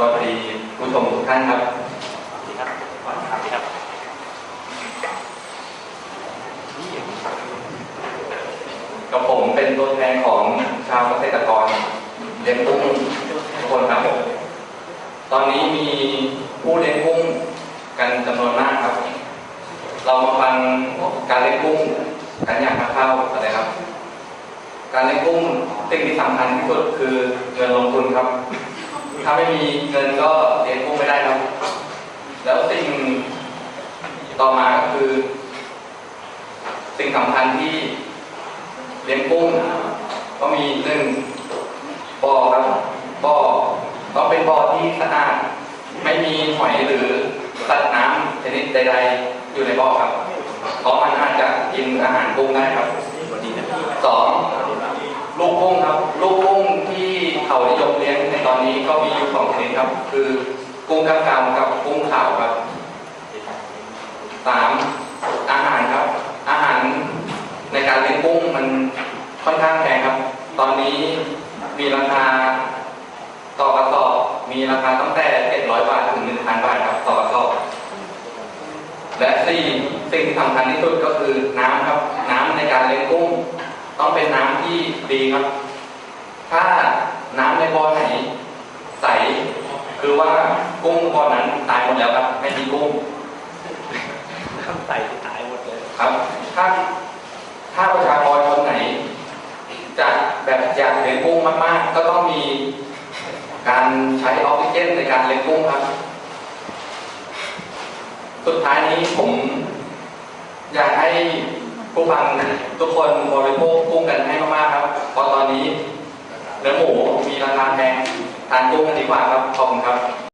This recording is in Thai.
สวัสดีผู้ชมทุกท่านครับสวัสดีครับก่อนครับครับกับผมเป็นตัวแทนของชาวเกษตรกรเลี้ยงกุ้งทุกคนครับ ตอนนี้มีผู้เลี้ยงกุ้งกันจำนวนมากครับ เรามาฟังการเลี้ยงกุ้งกันอย่างคร่าวๆกันเลยครับ การเลี้ยงกุ้งสิ่งที่สำคัญที่สุดคือเงินลงทุนครับ ถ้าไม่มีเงินก็เลี้ยงกุ้งไม่ได้ครับแล้วสิ่งต่อมาก็คือ สิ่งสำคัญที่เลี้ยงกุ้งก็มีหนึ่งบ่อครับบ่อต้องเป็นบ่อที่สะอาดไม่มีหอยหรือสัตว์น้ำชนิดใด ๆ อยู่ในบ่อครับ เพราะมันอาจจะกินอาหารกุ้งได้ครับสองลูกกุ้งครับ ลูกกุ้ง อนนี้ก็มีอยู่สองชนิดครับ คือกุ้งกล้ามกรามกับกุ้งขาวครับสามอาหารครับ อาหารในการเลี้ยงกุ้งมันค่อนข้างแพงครับ ตอนนี้มีราคาต่อกระสอบมีราคาตั้งแต่700บาทถึง1,000บาทครับต่อกระสอบและสี่สิ่งที่สำคัญที่สุดก็คือน้ำครับ น้ำในการเลี้ยงกุ้ง ต้องเป็นน้ำที่ดีครับ ถ้าน้ำในบ่อไหนใส คือ ว่ากุ้งบ่อนั้นตายหมดแล้วครับไม่มีกุ้งน้ำใส่หายหมดเลยครับ ถ้าถ้าประชากรคนไหนจะแบบอยากเลี้ยงกุ้งมากๆ ก็ต้องมีการใช้ออกซิเจนในการเลี้ยงกุ้งครับ สุดท้ายนี้ผม อยากให้ผู้ฟังทุกคนบริโภคกุ้งกันให้มากๆครับเพราะตอนนี้เนื้อหมูมีราคาแพง ทานกุ้งกันดีกว่าครับ ขอบคุณครับ